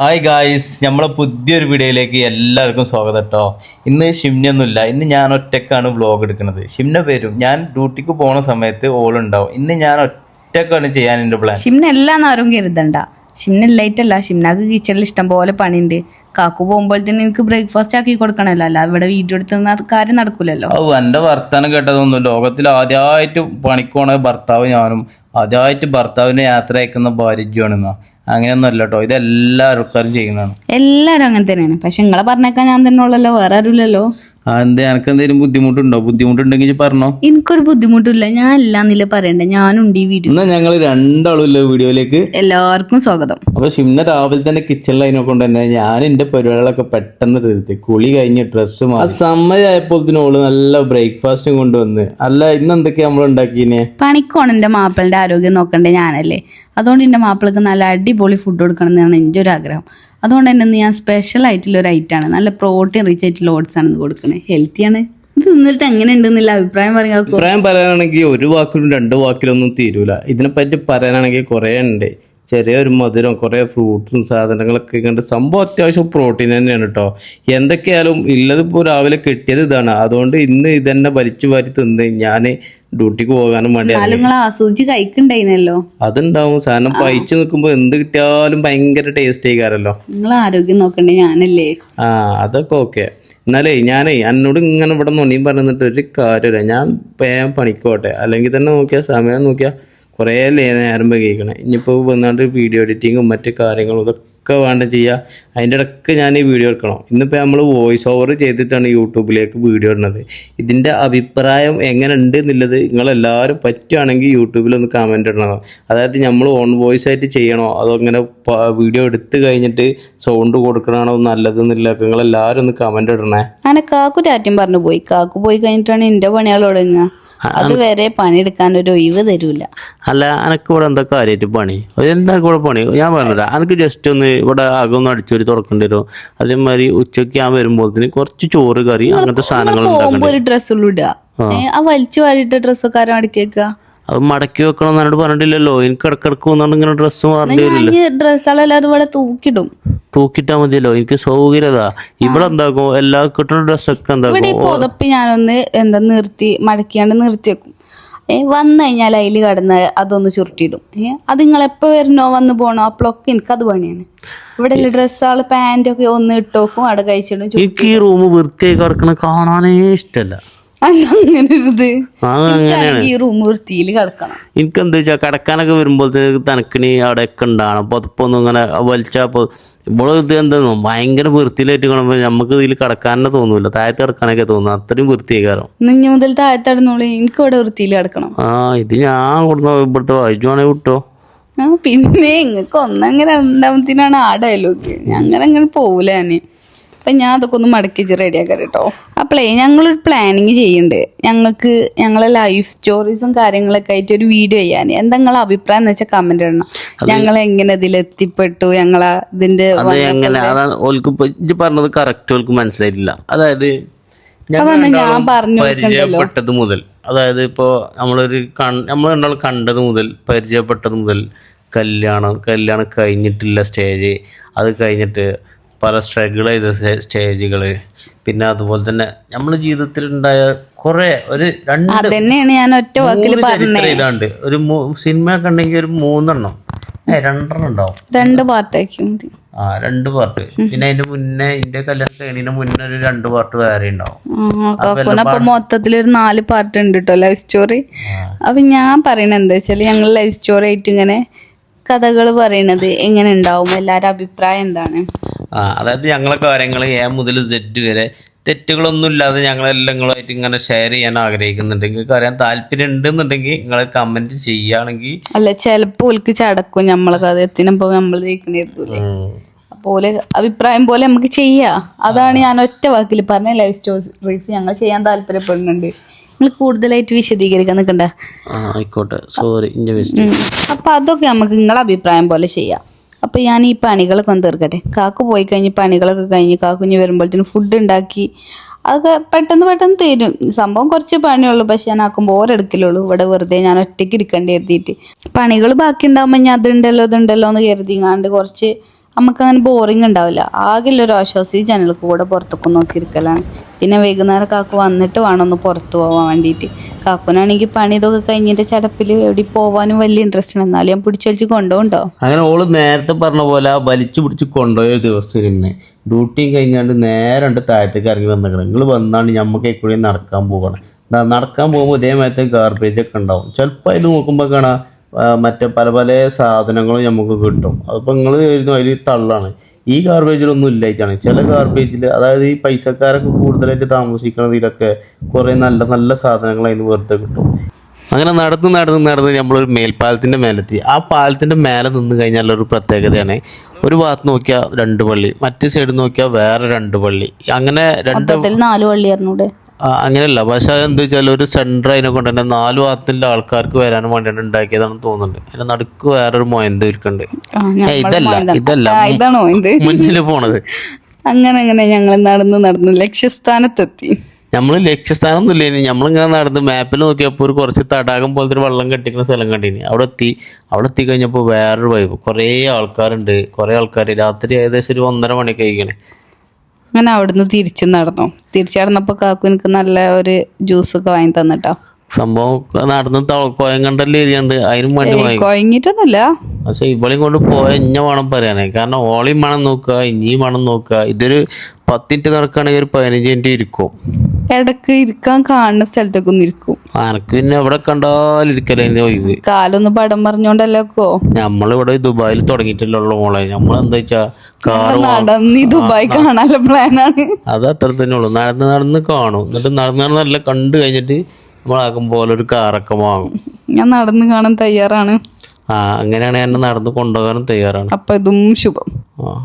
Hi guys നമ്മളെ പുതിയൊരു വീഡിയോയിലേക്ക് എല്ലാവർക്കും സ്വാഗതം കേട്ടോ ഇന്ന് ഷിംനൊന്നുമില്ല. ഇന്ന് ഞാൻ ഒറ്റക്കാണ് വ്ലോഗ് എടുക്കുന്നത്. ഷിംന വരും. ഞാൻ ഡ്യൂട്ടിക്ക് പോണ സമയത്ത് ഓളുണ്ടാവും. ഇന്ന് ഞാൻ ഒറ്റക്കാണ് ചെയ്യാൻ എന്റെ പ്ലാൻ ഷിംന ആരും കരുതണ്ട. ഷിംന ലൈറ്റല്ല ഷിംനാക്ക് കിച്ചണിൽ ഇഷ്ടം പോലെ പണിയുണ്ട്. കാക്കു പോകുമ്പോൾ തന്നെ എനിക്ക് ബ്രേക്ക്ഫാസ്റ്റ് ആക്കി കൊടുക്കണല്ലോ അല്ല ഇവിടെ വീഡിയോ എടുത്തുന്ന കാര്യം നടക്കൂലല്ലോ. ഓ എന്റെ വർത്താനം കേട്ടതൊന്നും ലോകത്തിൽ ആദ്യമായിട്ട് പണിക്കോണ ഭർത്താവ് ഞാനും ആദ്യമായിട്ട് ഭർത്താവിനെ യാത്ര അയക്കുന്ന ഭാര്യജുവാണെന്നോ അങ്ങനെയൊന്നും അല്ല കേട്ടോ ഇത് എല്ലാ ആൾക്കാരും ചെയ്യുന്നതാണ്. എല്ലാവരും അങ്ങനെ തന്നെയാണ്. പക്ഷെ നിങ്ങളെ പറഞ്ഞേക്കാൻ ഞാൻ തന്നെ ഉള്ളല്ലോ. വേറെ ആരുമില്ലല്ലോ. എന്താ എനിക്ക് എന്തെങ്കിലും ബുദ്ധിമുട്ടുണ്ടോ? ബുദ്ധിമുട്ടുണ്ടെങ്കിൽ ഇജ്ജ് പറഞ്ഞോ. എനിക്കൊരു ബുദ്ധിമുട്ടില്ല. ഞാൻ ഇല്ലാന്നില്ല പറയണ്ട. ഞാനുണ്ട് ഈ വീഡിയോ എന്നാ ഞങ്ങൾ രണ്ടാളും വീഡിയോയിലേക്ക്? എല്ലാവർക്കും സ്വാഗതം. അപ്പൊ ഷിംന രാവിലെ തന്നെ കിച്ചണിൽ അതിനെ കൊണ്ട് തന്നെ ഞാൻ എന്റെ പരിപാടികളൊക്കെ പെട്ടെന്ന് തീർത്തി. കുളി കഴിഞ്ഞ് ഡ്രസ്സ് മാറി. സമയമായപ്പോഴത്തേനും ഓൾ നല്ല ബ്രേക്ക്ഫാസ്റ്റും കൊണ്ടുവന്ന്. അല്ല ഇന്ന് എന്തൊക്കെയാ നമ്മൾ ഉണ്ടാക്കിനെ? പണിക്കോണ് എന്റെ മാപ്പിളിന്റെ ആരോഗ്യം നോക്കണ്ടേ ഞാനല്ലേ. അതുകൊണ്ട് എന്റെ മാപ്പിളക്ക് നല്ല അടിപൊളി ഫുഡ് കൊടുക്കണം എന്നാണ് എന്റെ ഒരു ആഗ്രഹം. അതുകൊണ്ട് തന്നെ ഞാൻ സ്പെഷ്യൽ ആയിട്ടുള്ള ഒരു ഐറ്റമാണ് നല്ല പ്രോട്ടീൻ റിച്ച് ആയിട്ടുള്ള ഓട്സ് ആണ് കൊടുക്കുന്നത് ഹെൽത്തി ഹെൽത്തിയാണ് ഇത് തിന്നിട്ട് എങ്ങനെ ഉണ്ടെന്നില്ല അഭിപ്രായം പറയാം അഭിപ്രായം പറയാനാണെങ്കിൽ ഒരു വാക്കിലും രണ്ട് വാക്കിലൊന്നും തീരൂല. ഇതിനെപ്പറ്റി പറയാനാണെങ്കിൽ കുറേ ഉണ്ട്. ചെറിയൊരു മധുരം കുറേ ഫ്രൂട്ട്സും സാധനങ്ങളൊക്കെ കണ്ട് സംഭവം അത്യാവശ്യം പ്രോട്ടീൻ തന്നെയാണ് കേട്ടോ എന്തൊക്കെയായാലും ഇല്ലതിപ്പോൾ രാവിലെ കിട്ടിയത് ഇതാണ്. അതുകൊണ്ട് ഇന്ന് ഇതന്നെ വലിച്ചു വാരി തിന്ന് ഞാൻ ഡ്യൂട്ടിക്ക് പോകാനും വേണ്ടി ആസ്വദിച്ച് കഴിക്കണ്ടായിനല്ലോ. അതുണ്ടാവും. സാധനം പഴിച്ചു നിൽക്കുമ്പോൾ എന്ത് കിട്ടിയാലും ഭയങ്കര ടേസ്റ്റ് ആയിക്കാരല്ലോ. നിങ്ങൾ ആരോഗ്യം നോക്കണ്ടേ? ഞാനല്ലേ. ആ അതൊക്കെ ഓക്കെ. എന്നാലേ ഞാനേ എന്നോട് ഇങ്ങനെ ഇവിടെ നൊണിയും പറഞ്ഞിട്ട് ഒരു കാര്യമില്ല. ഞാൻ പേ പണിക്കോട്ടെ. അല്ലെങ്കിൽ തന്നെ നോക്കിയാൽ സമയം നോക്കിയാൽ കുറേ നേരം കേൾക്കണം. ഇനിയിപ്പോൾ വന്നാണ്ട് വീഡിയോ എഡിറ്റിങ്ങും മറ്റു കാര്യങ്ങളും ഇതൊക്കെ വേണ്ട ചെയ്യുക അതിന്റെ ഇടയ്ക്ക് ഞാൻ ഈ വീഡിയോ എടുക്കണം. ഇന്നിപ്പോൾ നമ്മൾ വോയിസ് ഓവർ ചെയ്തിട്ടാണ് യൂട്യൂബിലേക്ക് വീഡിയോ ഇടുന്നത്. ഇതിന്റെ അഭിപ്രായം എങ്ങനെ ഉണ്ട് എന്നുള്ളത് നിങ്ങളെല്ലാവരും പറ്റുകയാണെങ്കിൽ യൂട്യൂബിലൊന്ന് കമന്റ് ഇടണം. അതായത് നമ്മൾ ഓൺ വോയിസ് ആയിട്ട് ചെയ്യണോ? അതോ ഇങ്ങനെ വീഡിയോ എടുത്ത് കഴിഞ്ഞിട്ട് സൗണ്ട് കൊടുക്കണമാണോ നല്ലത് എന്നുള്ളതൊക്കെ നിങ്ങളെല്ലാവരും ഒന്ന് കമന്റ് ഇടണേ. അങ്ങനെ കാക്കു രാറ്റും പറഞ്ഞു പോയി. കാക്കു പോയി കഴിഞ്ഞിട്ടാണ് എന്റെ പണികൾ തുടങ്ങുക. അതുവരെ പണിയെടുക്കാൻ ഒരു ഒഴിവ് തരൂല. അല്ല അനക്ക് ഇവിടെ എന്താ കാര്യമായിട്ട് പണി? എന്താ ഇവിടെ പണി? ഞാൻ പറഞ്ഞില്ല. അനക്ക് ജസ്റ്റ് ഒന്ന് ഇവിടെ അകമൊന്ന് അടിച്ചൊരു തുറക്കേണ്ടി വരും അതേമാതിരി ഉച്ചയ്ക്ക് ഞാൻ വരുമ്പോഴത്തേന് കുറച്ച് ചോറ് കറി അങ്ങനത്തെ സാധനങ്ങൾ ഒരു ഡ്രസ്സുള്ളൂ ആ. വലിച്ചു വാരിട്ട ഡ്രസ്സൊക്കെ ആരും അടക്കിയേക്കുക അത് മടക്കി വെക്കണം എന്നോട് പറഞ്ഞിട്ടില്ലല്ലോ. എനിക്ക് ഇടക്കിടക്ക് വന്നോണ്ട് ഇങ്ങനെ ഡ്രസ്സ് മാറേണ്ടി വരില്ല? ഇവിടെ തൂക്കിടും. തൂക്കിട്ടാ മതിയല്ലോ. എനിക്ക് സൗകര്യത ഇവിടെ എന്താക്കും? എല്ലാ കിട്ടുന്ന ഡ്രസ്സൊക്കെ എന്താക്കും? പുതപ്പ് ഞാനൊന്ന് എന്താ നിർത്തി മടക്കിയാണ്ട് നിർത്തി വെക്കും. വന്നു കഴിഞ്ഞാൽ അതിൽ കടന്ന് അതൊന്ന് ചുരുട്ടിയിടും. അത് നിങ്ങൾ എപ്പോൾ വരണോ? വന്ന് പോണോ? അപ്പോഴൊക്കെ എനിക്കത് പണിയാണ്. ഇവിടെ ഡ്രസ്സുകൾ പാന്റൊക്കെ ഒന്ന് ഇട്ടോക്കും അവിടെ കഴിച്ചിടും എനിക്ക് ഈ റൂം വൃത്തിയായി കിടക്കണ കാണാനേ ഇഷ്ടമല്ല ഈ റൂം വൃത്തിയിൽ കിടക്കണം. എനിക്ക് എന്താ വെച്ചാൽ കിടക്കാനൊക്കെ വരുമ്പോഴത്തേക്ക് തനക്കിന് അവിടെ ഒക്കെ ഉണ്ടാകണം പുതപ്പൊന്നും ഇങ്ങനെ വലിച്ചാൽ ഇവിടെ ഇത് എന്താ ഭയങ്കര വൃത്തിയിലായിട്ട് കാണുമ്പോൾ നമുക്ക് ഇതിൽ കിടക്കാനേ തോന്നൂല. താഴത്ത് കിടക്കാനൊക്കെ തോന്നുന്നു. അത്രയും വൃത്തി മുതൽ താഴത്തടന്നോളൂ എനിക്ക് ഇവിടെ വൃത്തിയിൽ കിടക്കണം. ആ ഇത് ഞാൻ കൊടുത്ത ഇവിടുത്തെ വായിച്ചുവാണെ വിട്ടോ. പിന്നെ ഇങ്ങക്ക് ഒന്നങ്ങനെ രണ്ടാമത്തിനാണ് ആ ഡയലോഗ് അങ്ങനെ അങ്ങനെ പോവൂല ഞാൻ അപ്പം ഞാൻ അതൊക്കെ ഒന്ന് മടക്കി വെച്ച് റെഡിയാക്കാം കേട്ടോ അപ്പോളേ ഞങ്ങളൊരു പ്ലാനിങ് ചെയ്യുന്നുണ്ട് ഞങ്ങൾക്ക് ഞങ്ങളെ ലൈഫ് സ്റ്റോറീസും കാര്യങ്ങളൊക്കെ ആയിട്ട് ഒരു വീഡിയോ ചെയ്യാൻ എന്താ നിങ്ങളെ അഭിപ്രായം? എന്ന് വെച്ചാൽ കമന്റ് ഇടണം. ഞങ്ങൾ എങ്ങനെ ഇതിൽ എത്തിപ്പെട്ടു? ഞങ്ങളെ ഇതിന്റെ എങ്ങനെ? അതാണ് പറഞ്ഞത് കറക്റ്റ് മനസ്സിലായിട്ടില്ല. അതായത് ഞാൻ പറഞ്ഞു പരിചയപ്പെട്ടത് മുതൽ. അതായത് ഇപ്പോൾ നമ്മളൊരു നമ്മൾ രണ്ടാളും കണ്ടത് മുതൽ പരിചയപ്പെട്ടത് മുതൽ കല്യാണം കല്യാണം കഴിഞ്ഞിട്ടില്ല സ്റ്റേജ് അത് കഴിഞ്ഞിട്ട് പല സ്ട്രഗിൾ ചെയ്ത സ്റ്റേജുകൾ പിന്നെ അതുപോലെ തന്നെ നമ്മുടെ ജീവിതത്തിൽ ഉണ്ടായ കുറെ ഒരു രണ്ട് അതന്നെയാണ് ഞാൻ ഒറ്റ വാക്കിൽ ചരിത്രം ഇതാണ്ട്. ഒരു സിനിമ കണ്ടെങ്കിൽ ഒരു മൂന്നെണ്ണം. രണ്ടെണ്ണം ഉണ്ടാവും. രണ്ട് പാർട്ടാക്കി ആ രണ്ട് പാർട്ട്. പിന്നെ അതിന്റെ മുന്നേ ഇതിന്റെ കല്യാണം കഴിഞ്ഞതിന് മുന്നേ ഒരു രണ്ട് പാർട്ട് വേറെ ഉണ്ടാവും. അപ്പൊ മൊത്തത്തിൽ ഒരു നാല് പാർട്ട് ഉണ്ട് കേട്ടോ ലൈഫ് സ്റ്റോറി അപ്പൊ ഞാൻ പറയണത് എന്താ വെച്ചാൽ ഞങ്ങൾ ലൈഫ് സ്റ്റോറി ആയിട്ട് ഇങ്ങനെ കഥകൾ പറയണത് എങ്ങനെ ഉണ്ടാവും? എല്ലാരും അഭിപ്രായം എന്താണ്? ആ അതായത് ഞങ്ങളെ കാര്യങ്ങൾ എ മുതൽ സെറ്റ് വരെ തെറ്റുകളൊന്നും ഇല്ലാതെ ഞങ്ങളെല്ലാം നിങ്ങളുമായിട്ട് ഇങ്ങനെ ഷെയർ ചെയ്യാൻ ആഗ്രഹിക്കുന്നുണ്ടെങ്കിൽ നിങ്ങൾക്ക് അറിയാൻ താല്പര്യം ഉണ്ടെന്നുണ്ടെങ്കിൽ നിങ്ങൾ കമന്റ് ചെയ്യുകയാണെങ്കിൽ അല്ല ചിലപ്പോൾ ഓൽക്ക് ചടക്കും നമ്മളെ കഥ എത്തിനപ്പോ നമ്മൾ പോലെ അഭിപ്രായം പോലെ നമുക്ക് ചെയ്യാം. അതാണ് ഞാൻ ഒറ്റ വാക്കിൽ പറഞ്ഞ. ലൈഫ് സ്റ്റോറീസ് ഞങ്ങൾ ചെയ്യാൻ താല്പര്യപ്പെടുന്നുണ്ട്. നിങ്ങൾ കൂടുതലായിട്ട് വിശദീകരിക്കാൻ നിൽക്കണ്ട. ആയിക്കോട്ടെ. സോറി അപ്പൊ അതൊക്കെ നമുക്ക് നിങ്ങളെ അഭിപ്രായം പോലെ ചെയ്യാം. അപ്പൊ ഞാൻ ഈ പണികളൊക്കെ ഒന്ന് തീർക്കട്ടെ കാക്കു പോയി കഴിഞ്ഞ് പണികളൊക്കെ കഴിഞ്ഞ് കാക്കുഞ്ഞ് വരുമ്പോഴത്തേനും ഫുഡ് ഉണ്ടാക്കി അതൊക്കെ പെട്ടെന്ന് പെട്ടെന്ന് തീരും. സംഭവം കുറച്ച് പണിയുള്ളൂ പക്ഷെ ഞാൻ ആക്കുമ്പോൾ ഓരെടുക്കലുള്ളൂ ഇവിടെ വെറുതെ ഞാൻ ഒറ്റയ്ക്ക് ഇരിക്കേണ്ടി കരുതിയിട്ട്. പണികൾ ബാക്കി ഉണ്ടാകുമ്പോൾ ഞാൻ അതുണ്ടല്ലോ ഇതുണ്ടല്ലോ എന്ന് കരുതിങ്ങാണ്ട് കുറച്ച് നമുക്ക് അങ്ങനെ ബോറിങ് ഉണ്ടാവില്ല ആകെ ഒരു ആശ്വാസം ഈ ജനൽക്ക് കൂടെ പുറത്തൊക്കെ നോക്കിയിരിക്കലാണ്. പിന്നെ വൈകുന്നേരം കാക്കു വന്നിട്ട് വേണം ഒന്ന് പുറത്ത് പോകാൻ വേണ്ടിയിട്ട് കാക്കുനാണെങ്കിൽ പണി ഇതൊക്കെ കഴിഞ്ഞിട്ട് ചടപ്പിൽ എവിടെ പോകാനും വലിയ ഇൻട്രസ്റ്റ് ആണ് എന്നാലും ഞാൻ പിടിച്ചു വലിച്ച് കൊണ്ടുപോകണ്ടോ അങ്ങനെ ഓൾ നേരത്തെ പറഞ്ഞ പോലെ വലിച്ചു പിടിച്ച് കൊണ്ടുപോയ ദിവസം ഇന്ന്. ഡ്യൂട്ടി കഴിഞ്ഞാണ്ട് നേരെ ഉണ്ട് താഴത്തേക്ക് ഇറങ്ങി വന്നിക്കണം. നിങ്ങൾ വന്നാണ് ഞമ്മക്ക് കൂടി നടക്കാൻ പോകണം നടക്കാൻ പോകുമ്പോൾ ഇതേമാരത്തെ ഗാർബേജ് ഒക്കെ ഉണ്ടാവും ചിലപ്പോൾ അതിൽ നോക്കുമ്പോൾ കാണാം മറ്റേ പല പല സാധനങ്ങളും നമുക്ക് കിട്ടും. അതിപ്പോൾ നിങ്ങൾ എഴുതും അതിൽ തള്ളാണ്. ഈ ഗാർബേജിലൊന്നും ഇല്ലായിട്ടാണ്. ചില ഗാർബേജിൽ അതായത് ഈ പൈസക്കാരൊക്കെ കൂടുതലായിട്ട് താമസിക്കുന്നതിലൊക്കെ കുറേ നല്ല നല്ല സാധനങ്ങൾ അതിന് വെറുതെ കിട്ടും. അങ്ങനെ നടന്ന് നടന്ന് നടന്ന് നമ്മളൊരു മേൽപ്പാലത്തിന്റെ മേലെത്തി. ആ പാലത്തിന്റെ മേലെ നിന്ന് കഴിഞ്ഞാൽ ഒരു പ്രത്യേകതയാണ് ഒരു ഭാഗത്ത് നോക്കിയാൽ രണ്ട് പള്ളി മറ്റു സൈഡ് നോക്കിയാൽ വേറെ രണ്ട് പള്ളി. അങ്ങനെ രണ്ട് നാല് പള്ളി അങ്ങനെയല്ല. പക്ഷേ എന്താ വെച്ചാൽ ഒരു സെന്റർ അതിനെ കൊണ്ട് തന്നെ നാല് ഭാഗത്തിന്റെ ആൾക്കാർക്ക് വരാൻ വേണ്ടിയിട്ട് ഉണ്ടാക്കിയതാണെന്ന് തോന്നുന്നുണ്ട്. അതിന് നടുക്ക് വേറൊരു മൊയന്ത് ഇരിക്കുന്നുണ്ട്. ഇതല്ല ഇതല്ല. ഇതാണോ മുന്നിൽ പോണത്. അങ്ങനെ അങ്ങനെ ഞങ്ങൾ നടന്ന് നടന്ന് ലക്ഷ്യസ്ഥാനത്തെത്തി. നമ്മൾ ലക്ഷ്യസ്ഥാനമൊന്നും ഇല്ലേനി നമ്മളിങ്ങനെ നടന്ന് മാപ്പിൽ നോക്കിയപ്പോൾ ഒരു കുറച്ച് തടാകം പോലത്തെ ഒരു വെള്ളം കെട്ടിക്കുന്ന സ്ഥലം കണ്ടിനി. അവിടെ എത്തി. അവിടെ എത്തി കഴിഞ്ഞപ്പോൾ വേറൊരു വൈബ് കുറേ ആൾക്കാരുണ്ട്. കുറേ ആൾക്കാർ രാത്രി ഏകദേശം ഒരു ഒന്നര മണിക്ക് കഴിക്കണേ അങ്ങനെ അവിടുന്ന് തിരിച്ചു നടന്നു. തിരിച്ചു നടന്നപ്പോൾ കാക്കു എനിക്ക് നല്ല ഒരു ജ്യൂസൊക്കെ വാങ്ങി തന്നിട്ടോ. സംഭവം നടന്ന് കോയം കണ്ടല്ലേ എഴുതിയുണ്ട് അതിനും വേണ്ടി കോയങ്ങിട്ടൊന്നുമില്ല പക്ഷെ ഇവളെയും കൊണ്ട് പോയ ഇഞ്ഞ വേണം പറയാനേ. കാരണം ഓളെയും വേണം നോക്കുക ഇനിയും വേണം നോക്കുക. ഇതൊരു പത്തിന്റെ നടക്കുകയാണെങ്കിൽ ഒരു പതിനഞ്ച് മിനിറ്റ് ഇരിക്കും. ഇടയ്ക്ക് ഇരിക്കാൻ കാണുന്ന സ്ഥലത്തൊക്കെ ഒന്ന് ഇരിക്കും. അനക്ക് പിന്നെ എവിടെ കണ്ടാലിരിക്കലേ ഒഴിവ്. കാലൊന്ന് പടം പറഞ്ഞോണ്ടല്ലോ നമ്മളിവിടെ ദുബായിൽ തുടങ്ങിയിട്ടില്ലല്ലോ മോളെ. നമ്മൾ എന്താ വെച്ചാ നടന്ന് ദുബായ് കാണാനുള്ള പ്ലാനാണ് അത് അത്ര തന്നെ ഉള്ളു. നടന്ന് നടന്ന് കാണും. എന്നിട്ട് നടന്ന് നടന്ന് നല്ല കണ്ടു കഴിഞ്ഞിട്ട് നമ്മളാക്കും പോലെ ഒരു കാറൊക്കെ വാങ്ങും. ഞാൻ നടന്നു കാണാൻ തയ്യാറാണ്. ആ അങ്ങനെയാണ് എന്നെ നടന്ന് കൊണ്ടുപോകാനും തയ്യാറാണ്. അപ്പൊ ഇതും ശുഭം. ആ.